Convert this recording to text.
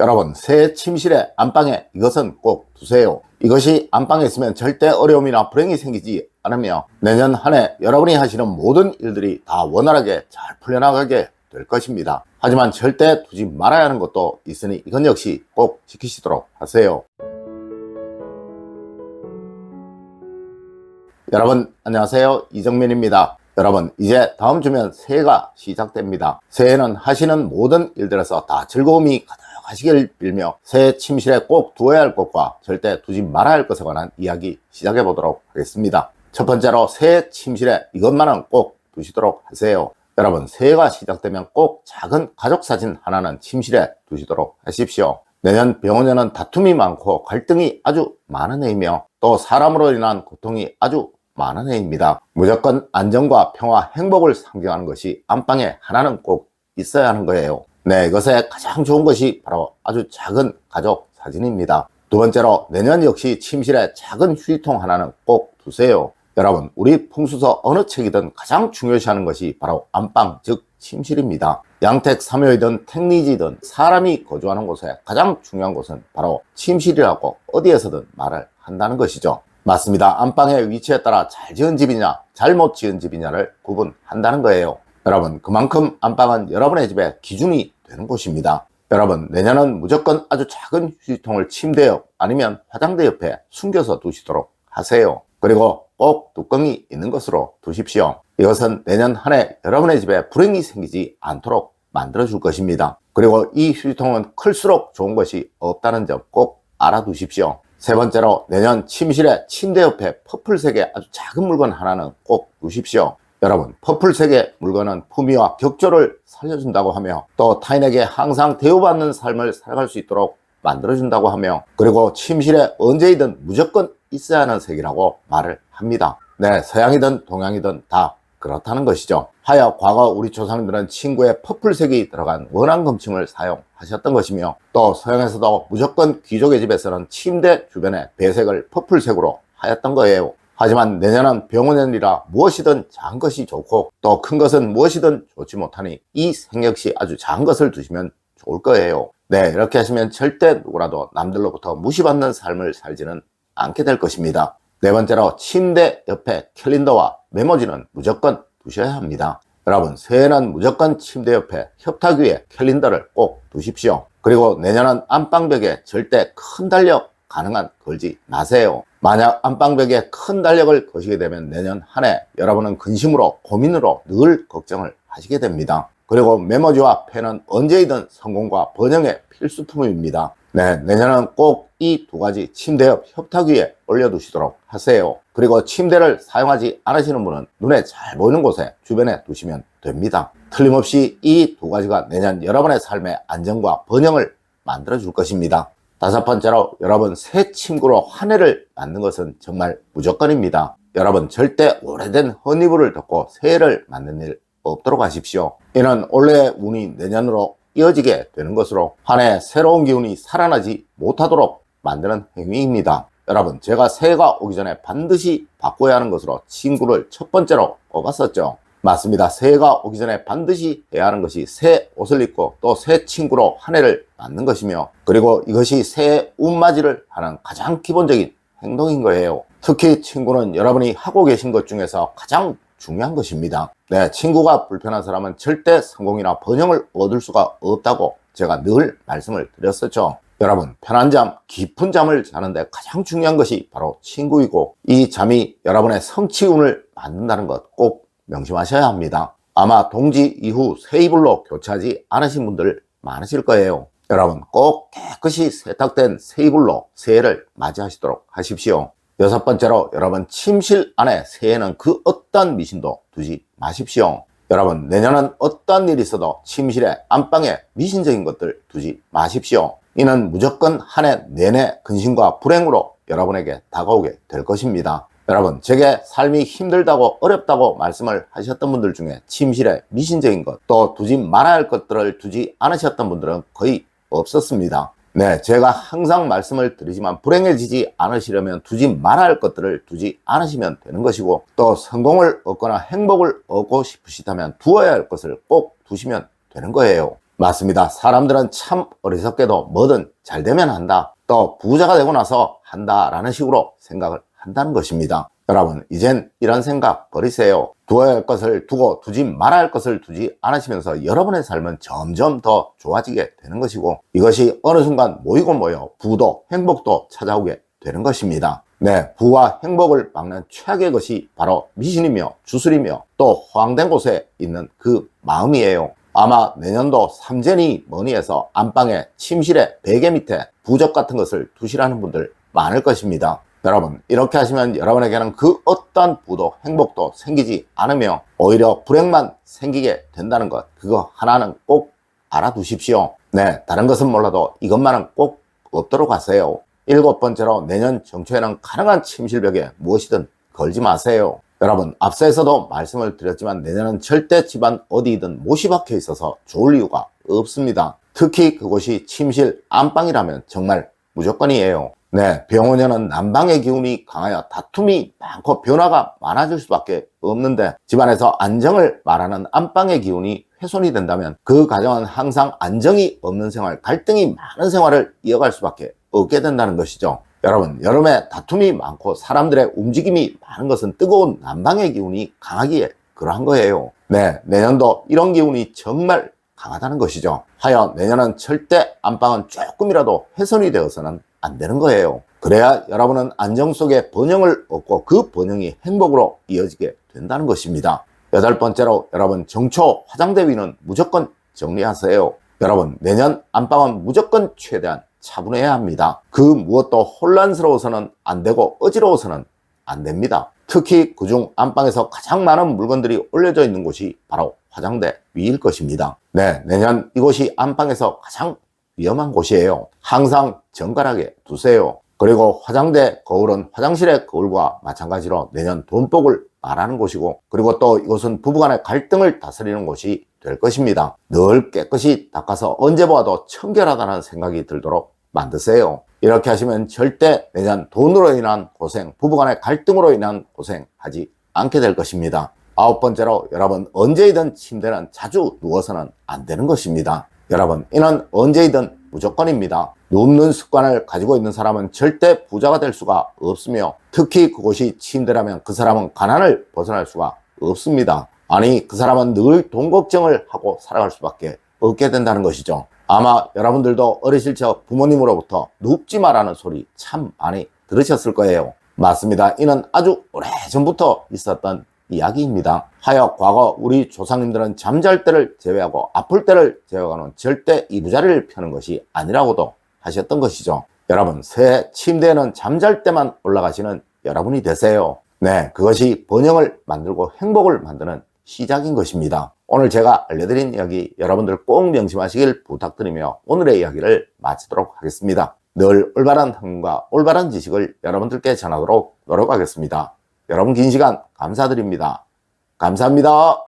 여러분 새 침실에 안방에 이것은 꼭 두세요. 이것이 안방에 있으면 절대 어려움이나 불행이 생기지 않으며 내년 한 해 여러분이 하시는 모든 일들이 다 원활하게 잘 풀려나가게 될 것입니다. 하지만 절대 두지 말아야 하는 것도 있으니 이건 역시 꼭 지키시도록 하세요. 여러분 안녕하세요 이정민입니다. 여러분 이제 다음 주면 새해가 시작됩니다. 새해는 하시는 모든 일들에서 다 즐거움이 가득 하시길 빌며 새해 침실에 꼭 두어야 할 것과 절대 두지 말아야 할 것에 관한 이야기 시작해 보도록 하겠습니다. 첫 번째로 새해 침실에 이것만은 꼭 두시도록 하세요. 여러분 새해가 시작되면 꼭 작은 가족 사진 하나는 침실에 두시도록 하십시오. 내년 병원에는 다툼이 많고 갈등이 아주 많은 해이며 또 사람으로 인한 고통이 아주 많은 해입니다. 무조건 안정과 평화, 행복을 상징하는 것이 안방에 하나는 꼭 있어야 하는 거예요. 네, 이것에 가장 좋은 것이 바로 아주 작은 가족 사진입니다. 두 번째로 내년 역시 침실에 작은 휴지통 하나는 꼭 두세요. 여러분, 우리 풍수서 어느 책이든 가장 중요시하는 것이 바로 안방, 즉 침실입니다. 양택 삼요이든 택리지든 사람이 거주하는 곳에 가장 중요한 곳은 바로 침실이라고 어디에서든 말을 한다는 것이죠. 맞습니다. 안방의 위치에 따라 잘 지은 집이냐, 잘못 지은 집이냐를 구분한다는 거예요. 여러분, 그만큼 안방은 여러분의 집의 기준이 되는 곳입니다. 여러분, 내년은 무조건 아주 작은 휴지통을 침대 옆 아니면 화장대 옆에 숨겨서 두시도록 하세요. 그리고 꼭 뚜껑이 있는 것으로 두십시오. 이것은 내년 한 해 여러분의 집에 불행이 생기지 않도록 만들어 줄 것입니다. 그리고 이 휴지통은 클수록 좋은 것이 없다는 점 꼭 알아두십시오. 세 번째로 내년 침실에 침대 옆에 퍼플색의 아주 작은 물건 하나는 꼭 두십시오. 여러분, 퍼플색의 물건은 품위와 격조를 살려준다고 하며 또 타인에게 항상 대우받는 삶을 살아갈 수 있도록 만들어준다고 하며 그리고 침실에 언제이든 무조건 있어야 하는 색이라고 말을 합니다. 네, 서양이든 동양이든 다 그렇다는 것이죠. 하여 과거 우리 조상들은 친구의 퍼플색이 들어간 원앙 검침을 사용하셨던 것이며 또 서양에서도 무조건 귀족의 집에서는 침대 주변에 배색을 퍼플색으로 하였던 거예요. 하지만 내년은 병원년이라 무엇이든 작은 것이 좋고 또 큰 것은 무엇이든 좋지 못하니 이색 역시 아주 작은 것을 두시면 좋을 거예요. 네, 이렇게 하시면 절대 누구라도 남들로부터 무시받는 삶을 살지는 않게 될 것입니다. 네 번째로 침대 옆에 캘린더와 메모지는 무조건 두셔야 합니다. 여러분, 새해는 무조건 침대 옆에 협탁 위에 캘린더를 꼭 두십시오. 그리고 내년은 안방벽에 절대 큰 달력 가능한 걸지 마세요. 만약 안방벽에 큰 달력을 거시게 되면 내년 한 해 여러분은 근심으로 고민으로 늘 걱정을 하시게 됩니다. 그리고 메모지와 펜은 언제이든 성공과 번영의 필수품입니다. 네, 내년은 꼭 이 두 가지 침대 옆 협탁 위에 올려두시도록 하세요. 그리고 침대를 사용하지 않으시는 분은 눈에 잘 보이는 곳에 주변에 두시면 됩니다. 틀림없이 이 두 가지가 내년 여러분의 삶의 안정과 번영을 만들어 줄 것입니다. 다섯 번째로 여러분 새 친구로 한 해를 맞는 것은 정말 무조건입니다. 여러분 절대 오래된 허니부를 덮고 새해를 맞는 일 없도록 하십시오. 이는 올해의 운이 내년으로 이어지게 되는 것으로 한 해 새로운 기운이 살아나지 못하도록 만드는 행위입니다. 여러분 제가 새해가 오기 전에 반드시 바꿔야 하는 것으로 친구를 첫 번째로 꼽았었죠. 맞습니다. 새해가 오기 전에 반드시 해야 하는 것이 새 옷을 입고 또 새 친구로 한 해를 맞는 것이며 그리고 이것이 새해 운맞이를 하는 가장 기본적인 행동인 거예요. 특히 친구는 여러분이 하고 계신 것 중에서 가장 중요한 것입니다. 네, 친구가 불편한 사람은 절대 성공이나 번영을 얻을 수가 없다고 제가 늘 말씀을 드렸었죠. 여러분, 편한 잠, 깊은 잠을 자는데 가장 중요한 것이 바로 친구이고 이 잠이 여러분의 성취운을 만든다는 것 꼭 명심하셔야 합니다. 아마 동지 이후 새 이불로 교체하지 않으신 분들 많으실 거예요. 여러분 꼭 깨끗이 세탁된 새 이불로 새해를 맞이하시도록 하십시오. 여섯 번째로 여러분 침실 안에 새해는 그 어떤 미신도 두지 마십시오. 여러분 내년은 어떤 일이 있어도 침실에 안방에 미신적인 것들 두지 마십시오. 이는 무조건 한 해 내내 근심과 불행으로 여러분에게 다가오게 될 것입니다. 여러분 제게 삶이 힘들다고 어렵다고 말씀을 하셨던 분들 중에 침실에 미신적인 것 또 두지 말아야 할 것들을 두지 않으셨던 분들은 거의 없었습니다. 네, 제가 항상 말씀을 드리지만 불행해지지 않으시려면 두지 말아야 할 것들을 두지 않으시면 되는 것이고 또 성공을 얻거나 행복을 얻고 싶으시다면 두어야 할 것을 꼭 두시면 되는 거예요. 맞습니다. 사람들은 참 어리석게도 뭐든 잘 되면 한다. 또 부자가 되고 나서 한다라는 식으로 생각을 한다는 것입니다. 여러분, 이젠 이런 생각 버리세요. 두어야 할 것을 두고 두지 말아야 할 것을 두지 않으시면서 여러분의 삶은 점점 더 좋아지게 되는 것이고 이것이 어느 순간 모이고 모여 부도 행복도 찾아오게 되는 것입니다. 네, 부와 행복을 막는 최악의 것이 바로 미신이며 주술이며 또 호황된 곳에 있는 그 마음이에요. 아마 내년도 삼재니 뭐니 해서 안방에 침실에 베개 밑에 부적 같은 것을 두시라는 분들 많을 것입니다. 여러분 이렇게 하시면 여러분에게는 그 어떤 부도 행복도 생기지 않으며 오히려 불행만 생기게 된다는 것 그거 하나는 꼭 알아두십시오. 네 다른 것은 몰라도 이것만은 꼭 없도록 하세요. 일곱 번째로 내년 정초에는 가능한 침실벽에 무엇이든 걸지 마세요. 여러분 앞서에서도 말씀을 드렸지만 내년은 절대 집안 어디든 못이 박혀 있어서 좋을 이유가 없습니다. 특히 그곳이 침실 안방이라면 정말 무조건이에요. 네, 병원에는 난방의 기운이 강하여 다툼이 많고 변화가 많아질 수밖에 없는데 집안에서 안정을 말하는 안방의 기운이 훼손이 된다면 그 가정은 항상 안정이 없는 생활, 갈등이 많은 생활을 이어갈 수밖에 없게 된다는 것이죠. 여러분, 여름에 다툼이 많고 사람들의 움직임이 많은 것은 뜨거운 난방의 기운이 강하기에 그러한 거예요. 네, 내년도 이런 기운이 정말 강하다는 것이죠. 하여 내년은 절대 안방은 조금이라도 훼손이 되어서는 안 되는 거예요. 그래야 여러분은 안정 속에 번영을 얻고 그 번영이 행복으로 이어지게 된다는 것입니다. 여덟 번째로 여러분 정초 화장대 위는 무조건 정리하세요. 여러분 내년 안방은 무조건 최대한 차분해야 합니다. 그 무엇도 혼란스러워서는 안 되고 어지러워서는 안 됩니다. 특히 그중 안방에서 가장 많은 물건들이 올려져 있는 곳이 바로 화장대 위일 것입니다. 네, 내년 이곳이 안방에서 가장 위험한 곳이에요. 항상 정갈하게 두세요. 그리고 화장대 거울은 화장실의 거울과 마찬가지로 내년 돈복을 말하는 곳이고 그리고 또 이곳은 부부간의 갈등을 다스리는 곳이 될 것입니다. 늘 깨끗이 닦아서 언제 보아도 청결하다는 생각이 들도록 만드세요. 이렇게 하시면 절대 내년 돈으로 인한 고생, 부부간의 갈등으로 인한 고생 하지 않게 될 것입니다. 아홉 번째로 여러분 언제이든 침대는 자주 누워서는 안 되는 것입니다. 여러분 이는 언제이든 무조건입니다. 눕는 습관을 가지고 있는 사람은 절대 부자가 될 수가 없으며 특히 그곳이 침대라면 그 사람은 가난을 벗어날 수가 없습니다. 아니 그 사람은 늘 돈 걱정을 하고 살아갈 수밖에 없게 된다는 것이죠. 아마 여러분들도 어리실 적 부모님으로부터 눕지 마라는 소리 참 많이 들으셨을 거예요. 맞습니다. 이는 아주 오래전부터 있었던 이야기입니다. 하여 과거 우리 조상님들은 잠잘 때를 제외하고 아플 때를 제외하고는 절대 이부자리를 펴는 것이 아니라고도 하셨던 것이죠. 여러분, 새 침대에는 잠잘 때만 올라가시는 여러분이 되세요. 네, 그것이 번영을 만들고 행복을 만드는 시작인 것입니다. 오늘 제가 알려드린 이야기 여러분들 꼭 명심하시길 부탁드리며 오늘의 이야기를 마치도록 하겠습니다. 늘 올바른 학문과 올바른 지식을 여러분들께 전하도록 노력하겠습니다. 여러분 긴 시간 감사드립니다. 감사합니다.